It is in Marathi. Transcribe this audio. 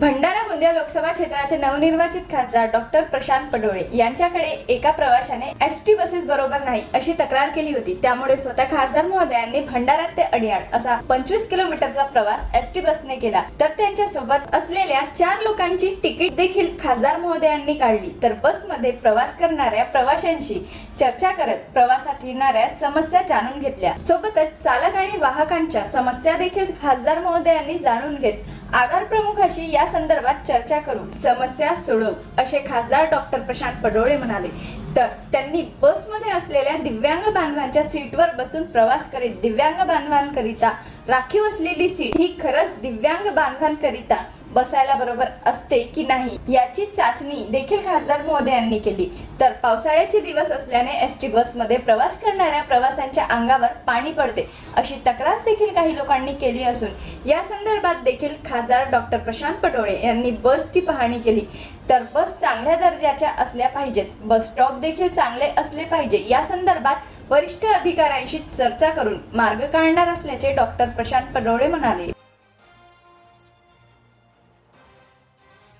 भंडारा गोंदिया लोकसभा क्षेत्राचे नवनिर्वाचित खासदार डॉक्टर प्रशांत पडोळे यांच्याकडे एका प्रवाशाने एस टी बसेस बरोबर नाही अशी तक्रार केली होती. त्यामुळे स्वतः खासदार महोदयांनी भंडारा ते अडियाड असा पंचवीस किलोमीटरचा प्रवास एस टी बसने केला. तर त्यांच्यासोबत असलेल्या चार लोकांची तिकीट देखील खासदार महोदयांनी काढली. तर बसमध्ये प्रवास करणाऱ्या प्रवाशांशी चर्चा करत प्रवासात येणाऱ्या समस्या जाणून घेतल्या. सोबतच चालक आणि वाहकांच्या समस्या देखील खासदार महोदयांनी जाणून घेत आगार प्रमुखाशी या संदर्भात चर्चा करू समस्या सोडव असे खासदार डॉक्टर प्रशांत पडोळे म्हणाले. तर त्यांनी बसमध्ये असलेल्या दिव्यांग बांधवांच्या सीटवर बसून प्रवास करीत दिव्यांग बांधवांकरिता राखीव असलेली सीट ही खरंच दिव्यांग बांधवांकरिता बसायला बरोबर असते की नाही याची चाचणी देखील खासदार महोदयांनी केली. तर पावसाळ्याचे दिवस असल्याने एस टी बसमध्ये प्रवास करणाऱ्या प्रवाशांच्या अंगावर पाणी पडते अशी तक्रार देखील काही लोकांनी केली असून या संदर्भात देखील खासदार डॉक्टर प्रशांत पटोळे यांनी बसची पाहणी केली. तर बस चांगल्या दर्जाच्या असल्या पाहिजेत बस स्टॉप देखील चांगले असले पाहिजे या संदर्भात वरिष्ठ अधिकाऱ्यांशी चर्चा करून मार्ग काढणार असल्याचे डॉक्टर प्रशांत पडोळे म्हणाले.